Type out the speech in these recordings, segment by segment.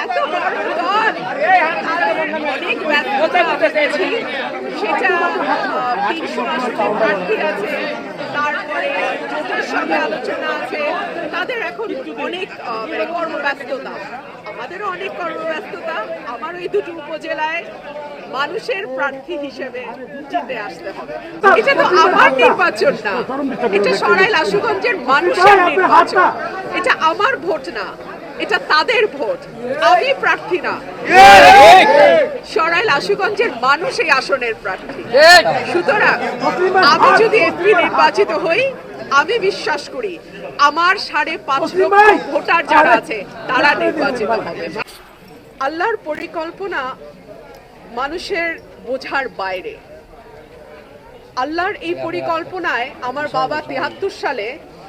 এত অনেক। সেটা তিনশো আসনে প্রার্থী আছে তারপরে জোটের সঙ্গে আলোচনা আছে তাদের এখন অনেক মানে কর্মব্যস্ততা আমাদেরও অনেক কর্মব্যস্ততা আমার ওই দুটো উপজেলায় মানুষের প্রার্থী হিসেবে জিতে আসতে হবে এটা তো আমার নির্বাচন না এটা সরাইল আশুগঞ্জের মানুষের নির্বাচন এটা আমার ভোট না এটা তাদের ভোট। আমি প্রার্থী না। সরাইল আশুগঞ্জের মানুষ এই আসনের প্রার্থী। সুতরাং আমি যদি এমপি নির্বাচিত হই, আমি বিশ্বাস করি আমার সাড়ে পাঁচ লক্ষ ভোটার যারা আছে, তারা নির্বাচিত হবে। আল্লাহর পরিকল্পনা মানুষের বোঝার বাইরে। আল্লাহর এই পরিকল্পনায় আমার বাবা তেহাত্তর সালে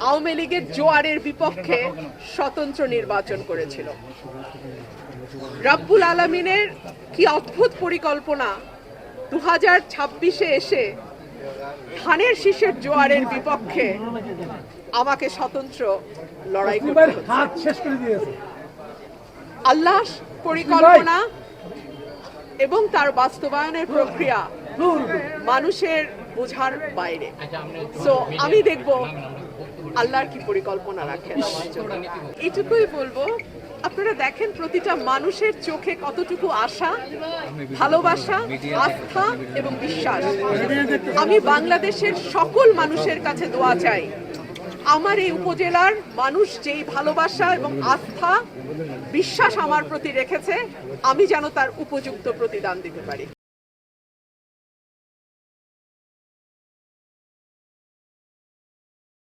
আওয়ামী লীগের জোয়ারের বিপক্ষে স্বতন্ত্র নির্বাচন করেছিল। রাব্বুল আলমিনের কি অদ্ভুত পরিকল্পনা। দু হাজার ছাব্বিশে এসে ধানের শীষের জোয়ারের বিপক্ষে আমাকে স্বতন্ত্র লড়াই করতে আল্লাহ পরিকল্পনা এবং তার বাস্তবায়নের প্রক্রিয়া মানুষের বোঝার বাইরে। সো আমি দেখব আল্লাহর কি পরিকল্পনা রাখেন এইটুকুই বলব আপনারা দেখেন প্রতিটা মানুষের চোখে কতটুকু আশা ভালোবাসা আস্থা এবং বিশ্বাস। আমি বাংলাদেশের সকল মানুষের কাছে দোয়া চাই আমার এই উপজেলার মানুষ যেই ভালোবাসা এবং আস্থা বিশ্বাস আমার প্রতি রেখেছে আমি যেন তার উপযুক্ত প্রতিদান দিতে পারি।